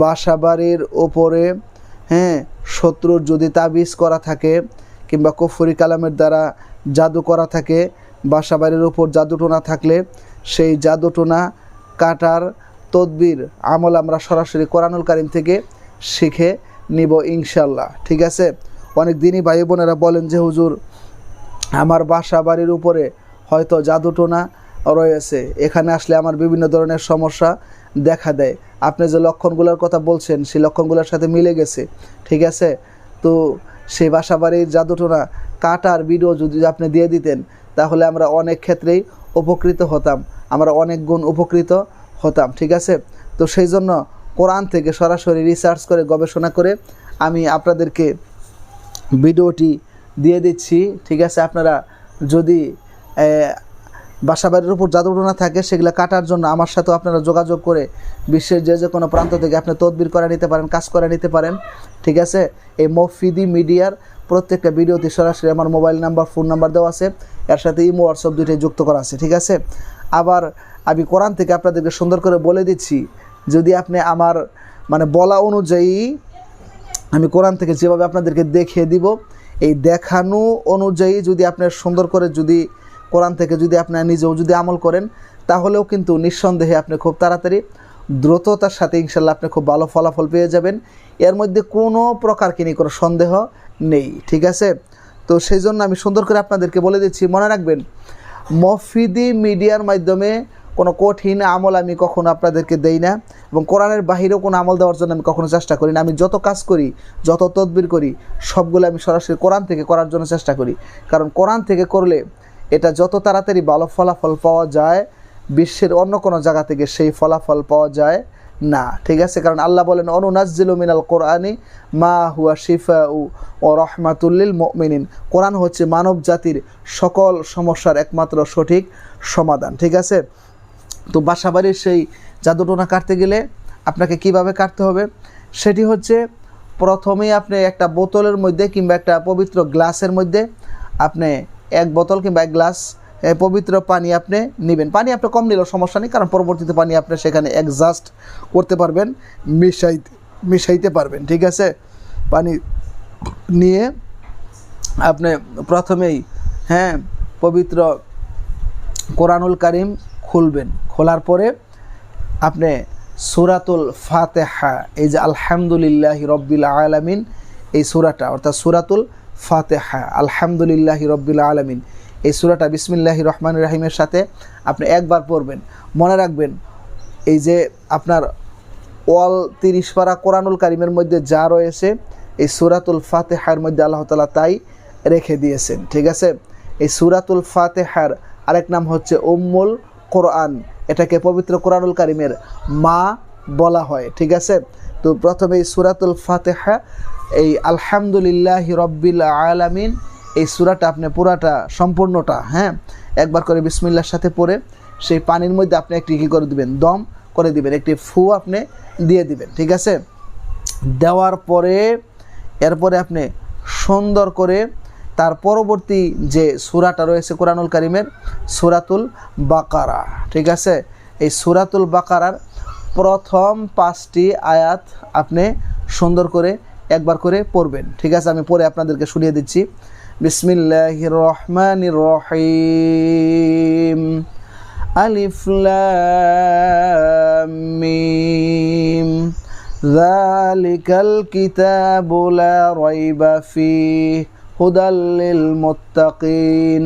বাসাবাড়ির ওপরে হ্যাঁ শত্রুর যদি তাবিজ করা থাকে কিংবা কুফরি কালামের দ্বারা জাদু করা থাকে, বাসাবাড়ির ওপর জাদুটোনা থাকলে সেই জাদুটোনা কাটার তদবির, আমল আমরা সরাসরি কোরআনুল কারিম থেকে শিখে নিব ইনশাল্লাহ ঠিক আছে? অনেক দিনই ভাই বোনেরা বলেন যে, হুজুর, আমার বাসা বাড়ির উপরে হয়তো জাদুটোনা রয়েছে। এখানে আসলে আমার বিভিন্ন ধরনের সমস্যা দেখা দেয়। আপনি যে লক্ষণগুলোর কথা বলছেন, সেই লক্ষণগুলোর সাথে মিলে গেছে, ঠিক আছে? তো সেই বাসা বাড়ির জাদুটোনা কাটার ভিডিও যদি আপনি দিয়ে দিতেন, তাহলে আমরা অনেক ক্ষেত্রেই উপকৃত হতাম, আমরা অনেক গুণ উপকৃত হতাম, ঠিক আছে? তো সেই জন্য কোরআন থেকে সরাসরি রিসার্চ করে, গবেষণা করে আমি আপনাদেরকে ভিডিওটি দিয়ে দিচ্ছি, ঠিক আছে? আপনারা যদি বাসা বাড়ির উপর জাদুটনা থাকে, সেগুলো কাটার জন্য আমার সাথেও আপনারা যোগাযোগ করে বিশ্বের যে যে কোনো প্রান্ত থেকে আপনি তদবির করে নিতে পারেন, কাজ করে নিতে পারেন, ঠিক আছে? এই মফিদি মিডিয়ার প্রত্যেকটা ভিডিওতে সরাসরি আমার মোবাইল নাম্বার, ফোন নাম্বার দেওয়া আছে, এর সাথে ইমো, হোয়াটসঅ্যাপ দুইটাই যুক্ত করা আছে, ঠিক আছে? আবার আমি কোরআন থেকে আপনাদেরকে সুন্দর করে বলে দিচ্ছি, যদি আপনি আমার মানে বলা অনুযায়ী আমি কোরআন থেকে যেভাবে আপনাদেরকে দেখিয়ে দিব, এই দেখানো অনুযায়ী যদি আপনার সুন্দর করে যদি কোরআন থেকে যদি আপনার নিজেও যদি আমল করেন, তাহলেও কিন্তু নিঃসন্দেহে আপনি খুব তাড়াতাড়ি দ্রুততার সাথে ইনশাল্লাহ আপনি খুব ভালো ফলাফল পেয়ে যাবেন। এর মধ্যে কোনো প্রকার কিনি কোনো সন্দেহ নেই, ঠিক আছে? তো সেই জন্য আমি সুন্দর করে আপনাদেরকে বলে দিচ্ছি, মনে রাখবেন, মফিদি মিডিয়ার মাধ্যমে কোনো কঠিন আমল আমি কখনো আপনাদেরকে দেই না এবং কোরআনের বাহিরেও কোনো আমল দেওয়ার জন্য আমি কখনো চেষ্টা করি না। আমি যত কাজ করি, যত তদবির করি, সবগুলো আমি সরাসরি কোরআন থেকে করার জন্য চেষ্টা করি। কারণ কোরআন থেকে করলে এটা যত তাড়াতাড়ি ভালো ফলাফল পাওয়া যায়, বিশ্বের অন্য কোনো জায়গা থেকে সেই ফলাফল পাওয়া যায় না, ঠিক আছে? কারণ আল্লাহ বলেন, অনুনাজ্জিল মিনাল কোরআনি মা হুয়া শিফা উ ও রহমাতুল্লিল মিনিন কোরআন হচ্ছে মানব জাতির সকল সমস্যার একমাত্র সঠিক সমাধান, ঠিক আছে? তো বাসাবাড়ির সেই জাদুটোনা কাটতে গেলে আপনাকে কীভাবে কাটতে হবে? সেটি হচ্ছে প্রথমেই আপনি একটা বোতলের মধ্যে কিংবা একটা পবিত্র গ্লাসের মধ্যে আপনি এক বোতল কিংবা এক গ্লাস পবিত্র পানি আপনি নেবেন। পানি আপনি কম নিলেও সমস্যা নেই, কারণ পরবর্তীতে পানি আপনি সেখানে অ্যাডজাস্ট করতে পারবেন মিশাইতে মিশাইতে পারবেন, ঠিক আছে? পানি নিয়ে আপনি প্রথমেই হ্যাঁ পবিত্র কোরআনুল কারিম খুলবেন। খোলার পরে আপনি সুরাতুল ফাতেহা, এই যে আলহামদুলিল্লাহ রব্বিল আলামিন, এই সুরাটা, অর্থাৎ সুরাতুল ফাতেহা, আলহামদুলিল্লাহ রব্বিল আলমিন। এই সুরাটা বিসমিল্লাহ রহমান রাহিমের সাথে আপনি একবার পড়বেন। মনে রাখবেন, এই যে আপনার ওয়াল তিরিশ পারা কোরআনুল কারিমের মধ্যে যা রয়েছে, এই সুরাতুল ফাতেহার মধ্যে আল্লাহ তালা তাই রেখে দিয়েছেন, ঠিক আছে? এই সুরাতুল ফাতেহার আরেক নাম হচ্ছে উম্মুল কোরআন। এটাকে পবিত্র কোরআনুল কারিমের মা বলা হয়, ঠিক আছে? তো প্রথমে সুরাতুল ফাতেহা, এই আলহামদুলিল্লাহ রব্বিল আলামিন, এই সুরাটা আপনি পুরাটা, সম্পূর্ণটা হ্যাঁ? একবার করে বিসমিল্লার সাথে পড়ে, সেই পানির মধ্যে আপনি একটি কী করে দিবেন? দম করে দিবেন, একটি ফু আপনি দিয়ে দিবেন, ঠিক আছে? দেওয়ার পরে, এরপরে আপনি সুন্দর করে তার পরবর্তী যে সুরাটা রয়েছে কোরআনুল কারিমের, সুরাতুল বাকারা, ঠিক আছে? এই সুরাতুল বাকারার প্রথম পাঁচটি আয়াত আপনি সুন্দর করে একবার করে পড়বেন ঠিক আছে আমি পরে আপনাদেরকে শুনিয়ে দিচ্ছি বিসমিল্লাহ রহমান রহিম আলিফ মিম ذلك الكتاب لا ريب فيه هدى للمتقين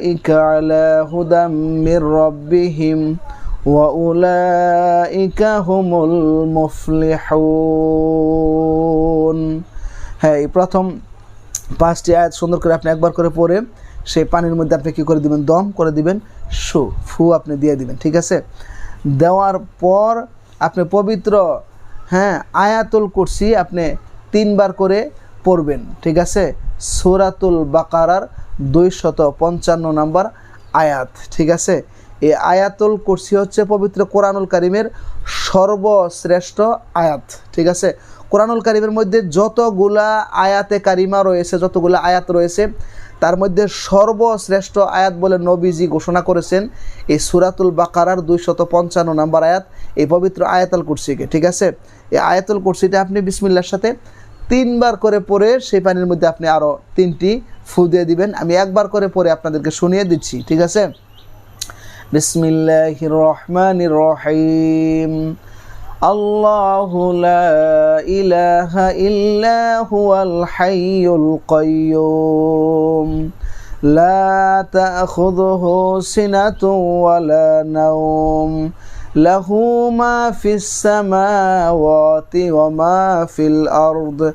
أولئك على هدى من ربهم وأولئك هم المفلحون হ্যাঁ এই প্রথম পাঁচটি আয়াত সুন্দর করে আপনি একবার করে পড়ে সেই পানির মধ্যে আপনি কী করে দিবেন দম করে দিবেন সু ফু আপনি দিয়ে দিবেন ঠিক আছে দেওয়ার পর আপনি পবিত্র হ্যাঁ আয়াতুল কুরসি আপনি তিনবার করে পড়বেন ঠিক আছে সুরাতুল বাকারার দুইশত পঞ্চান্ন নম্বর আয়াত, ঠিক আছে? এই আয়াতুল কুরসি হচ্ছে পবিত্র কোরআনুল কারিমের সর্বশ্রেষ্ঠ আয়াত, ঠিক আছে? কোরআনুল কারিমের মধ্যে যতগুলা আয়াতে কারিমা রয়েছে, যতগুলা আয়াত রয়েছে, তার মধ্যে সর্বশ্রেষ্ঠ আয়াত বলে নবীজি ঘোষণা করেছেন এই সুরাতুল বাকারার দুইশত পঞ্চান্ন নম্বর আয়াত, এই পবিত্র আয়াতুল কুরসিকে, ঠিক আছে? এই আয়াতুল কুরসিটা আপনি বিসমিল্লার সাথে তিনবার করে পড়ে সেই পানির মধ্যে আপনি আরও তিনটি ফু দিয়ে দিবেন আমি একবার করে পড়ে আপনাদেরকে শুনিয়ে দিচ্ছি ঠিক আছে বিসমিল্লাহির রহমানির রহিম الله لا إله إلا هو الحي القيوم لا تأخذه سنة ولا نوم له ما في السماوات وما في الأرض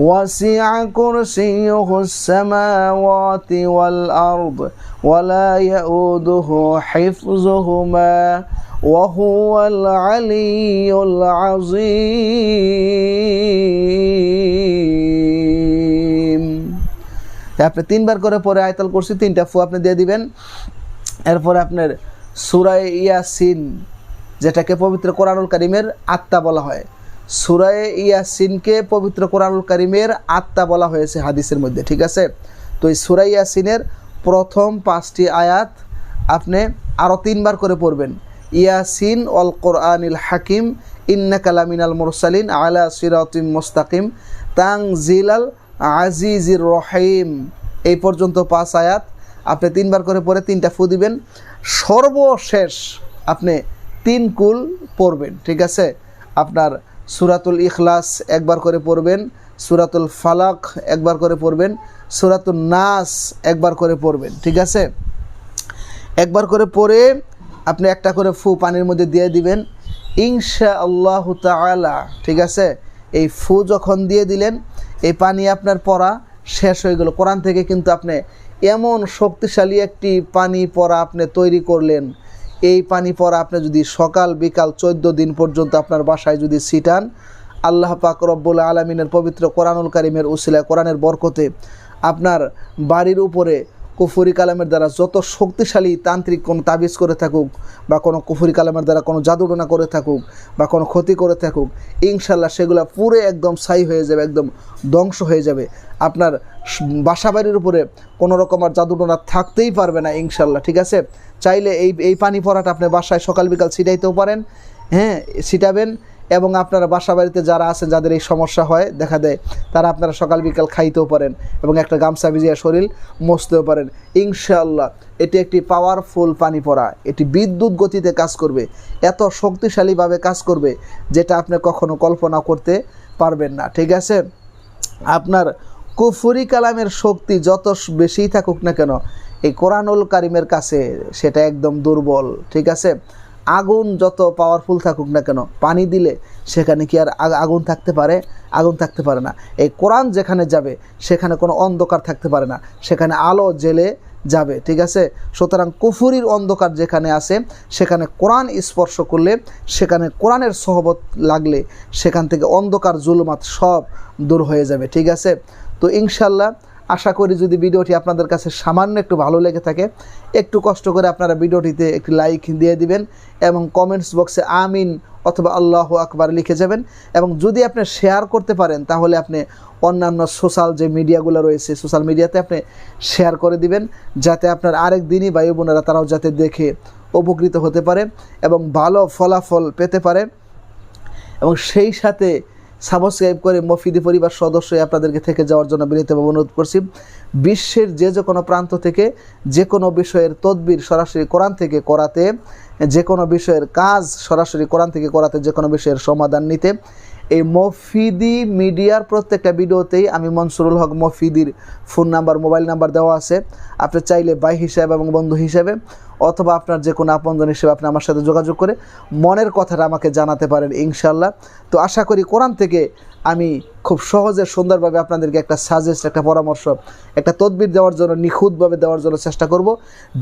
وسع كرسيه السماوات والأرض ولا يؤوده حفظهما وهو العلي العظيم আপনি তিনবার করে পরে আয়তাল করছি তিনটা ফু আপনি দিয়ে দিবেন এরপরে আপনার সুরায় ইয়াসিন যেটাকে পবিত্র কোরআনুল কারিমের আত্মা বলা হয় সুরায় ইয়াসিনকে পবিত্র কোরআনুল করিমের আত্মা বলা হয়েছে হাদিসের মধ্যে, ঠিক আছে? তো এই সুরাই ইয়াসিনের প্রথম পাঁচটি আয়াত আপনি আরও তিনবার করে পড়বেন। ইয়াসিন অল কোরআনিল হাকিম ইন্না কালামিনাল মুরসালিন আলা সিরাতিম মোস্তাকিম তাং জিলাল আজিজির রহিম। এই পর্যন্ত পাঁচ আয়াত আপনি তিনবার করে পড়ে তিনটা ফু দিবেন। সর্বশেষ আপনি তিন কুল পড়বেন, ঠিক আছে? আপনার সুরাতুল ইখলাস একবার করে পড়বেন, সুরাতুল ফালাক একবার করে পড়বেন সুরাতুল নাস একবার করে পড়বেন, ঠিক আছে? একবার করে পড়ে আপনি একটা করে ফু পানির মধ্যে দিয়ে দিবেন ইনশা আল্লাহ তালা ঠিক আছে? এই ফু যখন দিয়ে দিলেন, এই পানি আপনার পড়া শেষ হয়ে গেল। কোরআন থেকে কিন্তু আপনি এমন শক্তিশালী একটি পানি পড়া আপনি তৈরি করলেন এই পানি পরা আপনি যদি সকাল, বিকাল, চোদ্দ দিন পর্যন্ত আপনার বাসায় যদি ছিটান আল্লাহ পাক রব্বুল আলমিনের পবিত্র কোরআনুল কারিমের উসিলা কোরআনের বরকতে আপনার বাড়ির উপরে কুফুরি কালামের দ্বারা যত শক্তিশালী তান্ত্রিক কোনো তাবিজ করে থাকুক, বা কোনো কুফুরি কালামের দ্বারা কোনো জাদুটনা করে থাকুক, বা কোনো ক্ষতি করে থাকুক ইনশাল্লাহ সেগুলো পুরো একদম ছাই হয়ে যাবে, একদম ধ্বংস হয়ে যাবে। আপনার বাসা বাড়ির উপরে কোনো রকম আর জাদুটনা থাকতেই পারবে না ইনশাল্লাহ ঠিক আছে? চাইলে এই এই পানি পড়াটা আপনি বাসায় সকাল বিকাল ছিটাইতেও পারেন হ্যাঁ ছিটাবেন এবং আপনারা বাসা বাড়িতে যারা আছেন, যাদের এই সমস্যা হয়, দেখা দেয় তারা আপনারা সকাল বিকাল খাইতেও পারেন এবং একটা গামছা ভিজিয়ে শরীর মসতেও পারেন। ইনশাআল্লাহ, এটি একটি পাওয়ারফুল পানি পড়া। এটি বিদ্যুৎ গতিতে কাজ করবে। এত শক্তিশালীভাবে কাজ করবে, যেটা আপনি কখনো কল্পনা করতে পারবেন না। ঠিক আছে? আপনার কুফুরি কালামের শক্তি যত বেশিই থাকুক না কেন, এই কোরআনুল কারিমের কাছে সেটা একদম দুর্বল। ঠিক আছে? আগুন যত পাওয়ারফুল থাকুক না কেন, পানি দিলে সেখানে কি আর আগুন থাকতে পারে? আগুন থাকতে পারে না। এই কোরআন যেখানে যাবে, সেখানে কোনো অন্ধকার থাকতে পারে না। সেখানে আলো জেলে যাবে, ঠিক আছে? সুতরাং কুফুরির অন্ধকার যেখানে আছে, সেখানে কোরআন স্পর্শ করলে, সেখানে কোরআনের সহবত লাগলে, সেখান থেকে অন্ধকার জুলুমাত সব দূর হয়ে যাবে, ঠিক আছে? তো ইনশাল্লাহ আশা করি যদি ভিডিওটি আপনাদের কাছে সামান্য একটু ভালো লেগে থাকে, একটু কষ্ট করে আপনারা ভিডিওটিতে একটি লাইক দিয়ে দিবেন এবং কমেন্টস বক্সে আমিন অথবা আল্লাহ আকবার লিখে যাবেন। এবং যদি আপনি শেয়ার করতে পারেন, তাহলে আপনি অন্যান্য সোশ্যাল যে মিডিয়াগুলো রয়েছে সোশ্যাল মিডিয়াতে আপনি শেয়ার করে দিবেন, যাতে আপনার আরেক দিনই ভাই বোনেরা তারাও যাতে দেখে উপকৃত হতে পারে এবং ভালো ফলাফল পেতে পারে। এবং সেই সাথে সাবস্ক্রাইব করে মফিদি পরিবার সদস্য আপনাদেরকে থেকে যাওয়ার জন্য বিনীতভাবে অনুরোধ করছি, বিশ্বের যে যে কোনো প্রান্ত থেকে যে কোনো বিষয়ের তদবির সরাসরি কোরআন থেকে করাতে, যে কোনো বিষয়ের কাজ সরাসরি কোরআন থেকে করাতে, যে কোনো বিষয়ের সমাধান নিতে। এই মফিদি মিডিয়ার প্রত্যেকটা ভিডিওতেই আমি মনসুরুল হক মফিদির ফোন নাম্বার, মোবাইল নাম্বার দেওয়া আছে। আপনি চাইলে ভাই হিসাবে এবং বন্ধু হিসাবে অথবা আপনার যে কোনো আপনজন হিসেবে আপনি আমার সাথে যোগাযোগ করে মনের কথাটা আমাকে জানাতে পারেন ইনশাল্লাহ। তো আশা করি কোরআন থেকে আমি খুব সহজে, সুন্দরভাবে আপনাদেরকে একটা সাজেস্ট একটা পরামর্শ, একটা তদবির দেওয়ার জন্য, নিখুঁতভাবে দেওয়ার জন্য চেষ্টা করব।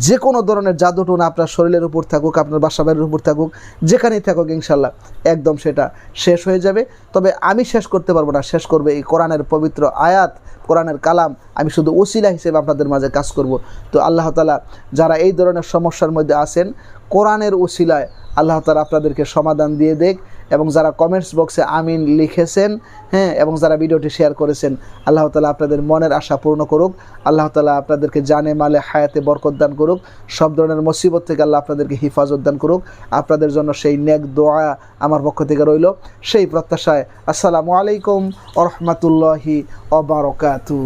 যে কোনো ধরনের জাদুটুনা আপনার শরীরের উপর থাকুক, আপনার বাসা বাড়ির উপর থাকুক, যেখানেই থাকুক ইনশাল্লাহ একদম সেটা শেষ হয়ে যাবে। তবে আমি শেষ করতে পারব না, শেষ করবে এই কোরআনের পবিত্র আয়াত, কোরআনের কালাম। আমি শুধু ওসিলা হিসেবে আপনাদের মাঝে কাজ করব। তো আল্লাহ তালা যারা এই ধরনের সমস্যার মধ্যে আছেন, কোরআনের ওসিলায় আল্লাহ তালা আপনাদেরকে সমাধান দিয়ে দেখ। এবং যারা কমেন্টস বক্সে আমিন লিখেছেন হ্যাঁ এবং যারা ভিডিওটি শেয়ার করেছেন, আল্লাহ তালা আপনাদের মনের আশা পূর্ণ করুক, আল্লাহ তালা আপনাদেরকে জানে মালে হায়াতে বরকত দান করুক, সব ধরনের মুসিবত থেকে আল্লাহ আপনাদেরকে হিফাজত দান করুক। আপনাদের জন্য সেই নেক দোয়া আমার পক্ষ থেকে রইল। সেই প্রত্যাশায় আসসালামু আলাইকুম আ রহমতুল্লাহি অবরকাতু